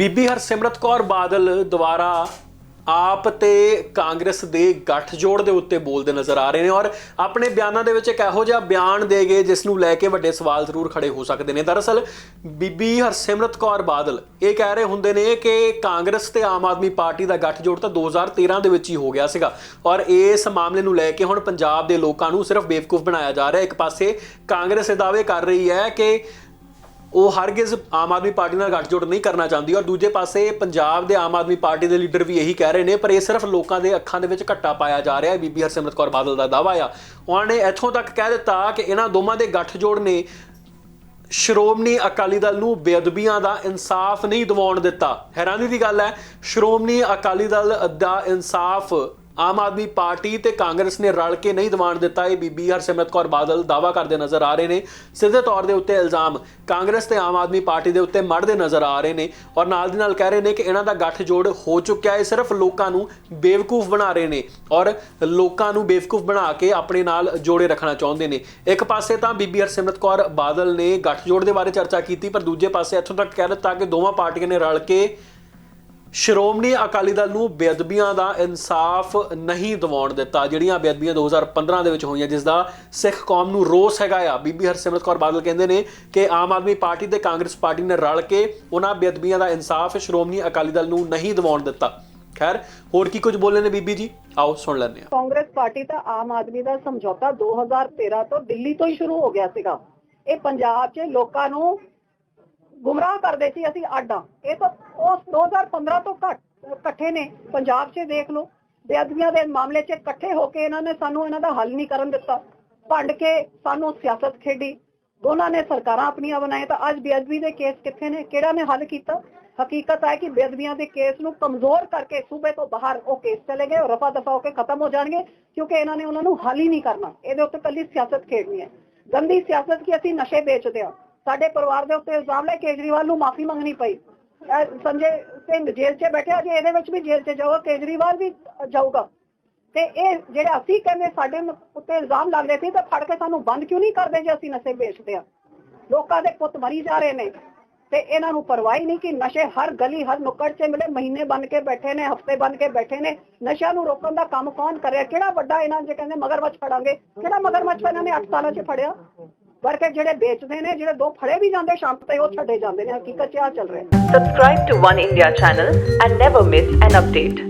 ਬੀਬੀ ਹਰਸਿਮਰਤ ਕੌਰ ਬਾਦਲ ਦੁਆਰਾ ਆਪ ਤੇ ਕਾਂਗਰਸ ਦੇ ਗੱਠਜੋੜ ਦੇ ਉੱਤੇ ਬੋਲਦੇ ਨਜ਼ਰ ਆ ਰਹੇ ਨੇ ਔਰ ਆਪਣੇ ਬਿਆਨਾਂ ਦੇ ਵਿੱਚ ਇੱਕ ਇਹੋ ਜਿਹਾ ਬਿਆਨ ਦੇ ਗਏ ਜਿਸ ਨੂੰ ਲੈ ਕੇ ਵੱਡੇ ਸਵਾਲ ਜ਼ਰੂਰ ਖੜੇ ਹੋ ਸਕਦੇ ਨੇ। ਦਰਅਸਲ ਬੀਬੀ ਹਰਸਿਮਰਤ ਕੌਰ ਬਾਦਲ ਇਹ ਕਹਿ ਰਹੇ ਹੁੰਦੇ ਨੇ ਕਿ ਕਾਂਗਰਸ ਤੇ ਆਮ ਆਦਮੀ ਪਾਰਟੀ ਦਾ ਗੱਠਜੋੜ ਤਾਂ 2013 ਦੇ ਵਿੱਚ ਹੀ ਹੋ ਗਿਆ ਸੀਗਾ ਔਰ ਇਸ ਮਾਮਲੇ ਨੂੰ ਲੈ ਕੇ ਹੁਣ ਪੰਜਾਬ ਦੇ ਲੋਕਾਂ ਨੂੰ ਸਿਰਫ ਬੇਵਕੂਫ ਬਣਾਇਆ ਜਾ ਰਿਹਾ। ਇੱਕ ਪਾਸੇ ਕਾਂਗਰਸ ਇਹ ਦਾਅਵੇ ਕਰ ਰਹੀ ਹੈ ਕਿ ਉਹ ਹਰਗਿਜ਼ ਆਮ ਆਦਮੀ ਪਾਰਟੀ ਨਾਲ ਗੱਠਜੋੜ ਨਹੀਂ ਕਰਨਾ ਚਾਹੁੰਦੀ ਔਰ ਦੂਜੇ ਪਾਸੇ ਪੰਜਾਬ ਦੇ ਆਮ ਆਦਮੀ ਪਾਰਟੀ ਦੇ ਲੀਡਰ ਵੀ ਇਹੀ ਕਹਿ ਰਹੇ ਨੇ, ਪਰ ਇਹ ਸਿਰਫ ਲੋਕਾਂ ਦੇ ਅੱਖਾਂ ਦੇ ਵਿੱਚ ਘੱਟਾ ਪਾਇਆ ਜਾ ਰਿਹਾ ਹੈ। ਬੀਬੀ ਹਰਸਿਮਰਤ ਕੌਰ ਬਾਦਲ ਦਾ ਦਾਅਵਾ ਆ। ਉਹਨਾਂ ਨੇ ਇੱਥੋਂ ਤੱਕ ਕਹਿ ਦਿੱਤਾ ਕਿ ਇਹਨਾਂ ਦੋਵਾਂ ਦੇ ਗੱਠਜੋੜ ਨੇ ਸ਼੍ਰੋਮਣੀ ਅਕਾਲੀ ਦਲ ਨੂੰ ਬੇਅਦਬੀਆਂ ਦਾ ਇਨਸਾਫ ਨਹੀਂ ਦਿਵਾਉਣ ਦਿੱਤਾ। ਹੈਰਾਨੀ ਦੀ ਗੱਲ ਹੈ, ਸ਼੍ਰੋਮਣੀ ਅਕਾਲੀ ਦਲ ਦਾ ਇਨਸਾਫ ਆਮ ਆਦਮੀ ਪਾਰਟੀ ਤੇ ਕਾਂਗਰਸ ਨੇ ਰਲ ਕੇ ਨਹੀਂ ਦਿਵਾਉਣ ਦਿੱਤਾ। ਇਹ ਬੀਬੀ ਹਰਸਿਮਰਤ ਕੌਰ ਬਾਦਲ ਦਾਵਾ ਕਰਦੇ ਨਜ਼ਰ ਆ ਰਹੇ ਨੇ। ਸਿੱਧੇ ਤੌਰ ਦੇ ਉੱਤੇ ਇਲਜ਼ਾਮ ਕਾਂਗਰਸ ਤੇ ਆਮ ਆਦਮੀ ਪਾਰਟੀ ਦੇ ਉੱਤੇ ਮੜਦੇ ਨਜ਼ਰ ਆ ਰਹੇ ਨੇ ਔਰ ਨਾਲ ਦੀ ਨਾਲ ਕਹਿ ਰਹੇ ਨੇ ਕਿ ਇਹਨਾਂ ਦਾ ਗੱਠਜੋੜ ਹੋ ਚੁੱਕਿਆ ਹੈ। ਸਿਰਫ ਲੋਕਾਂ ਨੂੰ ਬੇਵਕੂਫ ਬਣਾ ਰਹੇ ਨੇ ਔਰ ਲੋਕਾਂ ਨੂੰ ਬੇਵਕੂਫ ਬਣਾ ਕੇ ਆਪਣੇ ਨਾਲ ਜੋੜੇ ਰੱਖਣਾ ਚਾਹੁੰਦੇ ਨੇ। ਇੱਕ ਪਾਸੇ ਤਾਂ ਬੀਬੀ ਹਰਸਿਮਰਤ ਕੌਰ ਬਾਦਲ ਨੇ ਗੱਠਜੋੜ ਦੇ ਬਾਰੇ ਚਰਚਾ ਕੀਤੀ, ਪਰ ਦੂਜੇ ਪਾਸੇ ਇੱਥੋਂ ਤੱਕ ਕਹਿ ਦਿੱਤਾ ਕਿ ਦੋਵਾਂ ਪਾਰਟੀਆਂ ਨੇ ਰਲ ਕੇ ਸ਼੍ਰੋਮਣੀ ਅਕਾਲੀ ਦਲ ਨੂੰ ਬੇਅਦਬੀਆਂ ਦਾ ਇਨਸਾਫ ਨਹੀਂ ਦਿਵਾਉਣ ਦਿੱਤਾ। ਜਿਹੜੀਆਂ ਬੇਅਦਬੀਆਂ 2015 ਦੇ ਵਿੱਚ ਹੋਈਆਂ, ਜਿਸ ਦਾ ਸਿੱਖ ਕੌਮ ਨੂੰ ਰੋਸ ਹੈਗਾ ਆ। ਬੀਬੀ ਹਰਸਿਮਰਤ ਕੌਰ ਬਾਦਲ ਕਹਿੰਦੇ ਨੇ ਕਿ ਆਮ ਆਦਮੀ ਪਾਰਟੀ ਤੇ ਕਾਂਗਰਸ ਪਾਰਟੀ ਨੇ ਰਲ ਕੇ ਉਹਨਾਂ ਬੇਅਦਬੀਆਂ ਦਾ ਇਨਸਾਫ ਸ਼੍ਰੋਮਣੀ ਅਕਾਲੀ ਦਲ ਨੂੰ ਨਹੀਂ ਦਿਵਾਉਣ ਦਿੱਤਾ। ਖੈਰ, ਹੋਰ ਕੀ ਕੁਝ ਬੋਲੇ ਨੇ ਬੀਬੀ ਜੀ? ਆਓ ਸੁਣ ਲੈਂਦੇ ਹਾਂ। ਕਾਂਗਰਸ ਪਾਰਟੀ ਤਾਂ ਆਮ ਆਦਮੀ ਦਾ ਸਮਝੌਤਾ 2013 ਤੋਂ ਦਿੱਲੀ ਤੋਂ ਹੀ ਸ਼ੁਰੂ ਹੋ ਗਿਆ ਸੀਗਾ। ਇਹ ਪੰਜਾਬ 'ਚ ਲੋਕਾਂ ਨੂੰ ਗੁੰਮਰਾਹ ਕਰਦੇ ਸੀ ਅਸੀਂ ਆਡਾਂ ਇਹ ਤਾਂ ਉਸ 2015 ਤੋਂ ਘੱਟ, ਇਕੱਠੇ ਨੇ, ਪੰਜਾਬ 'ਚ ਦੇਖ ਲਓ। ਬੇਅਦਬੀਆਂ ਦੇ ਮਾਮਲੇ 'ਚ ਇਕੱਠੇ ਹੋ ਕੇ ਇਹਨਾਂ ਨੇ ਸਾਨੂੰ ਇਹਨਾਂ ਦਾ ਹੱਲ ਨਹੀਂ ਕਰਨ ਦਿੱਤਾ। ਭੰਡ ਕੇ ਸਾਨੂੰ ਸਿਆਸਤ ਖੇਡੀ। ਦੋਨਾਂ ਨੇ ਸਰਕਾਰਾਂ ਆਪਣੀਆਂ ਬਣਾਏ ਤਾਂ ਅੱਜ ਬੇਅਦਬੀ ਦੇ ਕੇਸ ਕਿੱਥੇ ਨੇ? ਕਿਹੜਾ ਨੇ ਹੱਲ ਕੀਤਾ? ਹਕੀਕਤ ਹੈ ਕਿ ਬੇਅਦਬੀਆਂ ਦੇ ਕੇਸ ਨੂੰ ਕਮਜ਼ੋਰ ਕਰਕੇ ਸੂਬੇ ਤੋਂ ਬਾਹਰ ਉਹ ਕੇਸ ਚਲੇ ਗਏ ਔਰ ਰਫਾ ਦਫਾ ਹੋ ਕੇ ਖਤਮ ਹੋ ਜਾਣਗੇ ਕਿਉਂਕਿ ਇਹਨਾਂ ਨੇ ਉਹਨਾਂ ਨੂੰ ਹੱਲ ਹੀ ਨਹੀਂ ਕਰਨਾ। ਇਹਦੇ ਉੱਤੇ ਕੱਲੀ ਸਿਆਸਤ ਖੇਡਣੀ ਹੈ। ਗੰਦੀ ਸਿਆਸਤ ਕੀ ਅਸੀਂ ਨਸ਼ੇ ਵੇਚਦੇ ਹਾਂ? ਸਾਡੇ ਪਰਿਵਾਰ ਦੇ ਉੱਤੇ ਇਲਜ਼ਾਮ ਲੈ ਕੇਜਰੀਵਾਲ ਨੂੰ ਮਾਫੀ ਮੰਗਣੀ ਪਈ। ਇਹ ਸੰਜੇ ਸਿੰਘ ਜੇਲ੍ਹ 'ਚ ਬੈਠਿਆ, ਜੇ ਇਹਦੇ ਵਿੱਚ ਵੀ ਜੇਲ੍ਹ 'ਚ ਜਾਊਗਾ ਕੇਜਰੀਵਾਲ ਵੀ ਜਾਊਗਾ। ਤੇ ਇਹ ਜਿਹੜੇ ਅਸੀਂ ਕਹਿੰਦੇ ਸਾਡੇ ਉੱਤੇ ਇਲਜ਼ਾਮ ਲੱਗਦੇ ਸੀ, ਤਾਂ ਫੜ ਕੇ ਸਾਨੂੰ ਬੰਦ ਕਿਉਂ ਨਹੀਂ ਕਰਦੇ ਜੇ ਅਸੀਂ ਨਸ਼ੇ ਵੇਚਦੇ ਆ? ਲੋਕਾਂ ਦੇ ਪੁੱਤ ਮਰੀ ਜਾ ਰਹੇ ਨੇ। ਤੇ ਇਹਨਾਂ ਨੂੰ ਪਰਵਾਹ ਹੀ ਨਹੀਂ ਕਿ ਨਸ਼ੇ ਹਰ ਗਲੀ, ਹਰ ਨੁੱਕੜ 'ਚ ਮਿਲੇ, ਮਹੀਨੇ ਬਣ ਕੇ ਬੈਠੇ ਨੇ, ਹਫ਼ਤੇ ਬਣ ਕੇ ਬੈਠੇ ਨੇ। ਨਸ਼ਿਆਂ ਨੂੰ ਰੋਕਣ ਦਾ ਕੰਮ ਕੌਣ ਕਰਿਆ? ਕਿਹੜਾ ਵੱਡਾ ਇਹਨਾਂ ਜੇ ਕਹਿੰਦੇ ਮਗਰਮੱਛ ਫੜਾਂਗੇ? ਕਿਹੜਾ ਮਗਰਮੱਛ ਇਹਨਾਂ ਨੇ 8 ਸਾਲਾਂ 'ਚ ਫੜਿਆ? ਵਰਕਰ ਜਿਹੜੇ ਵੇਚਦੇ ਨੇ ਜਿਹੜੇ ਦੋ ਫੜੇ ਵੀ ਜਾਂਦੇ ਸ਼ਾਮ ਤੱਕ ਉਹ ਛੱਡੇ ਜਾਂਦੇ ਨੇ ਹਕੀਕਤ 'ਚ ਆ ਚੱਲ ਰਿਹਾ subscribe to one India channel and never miss an update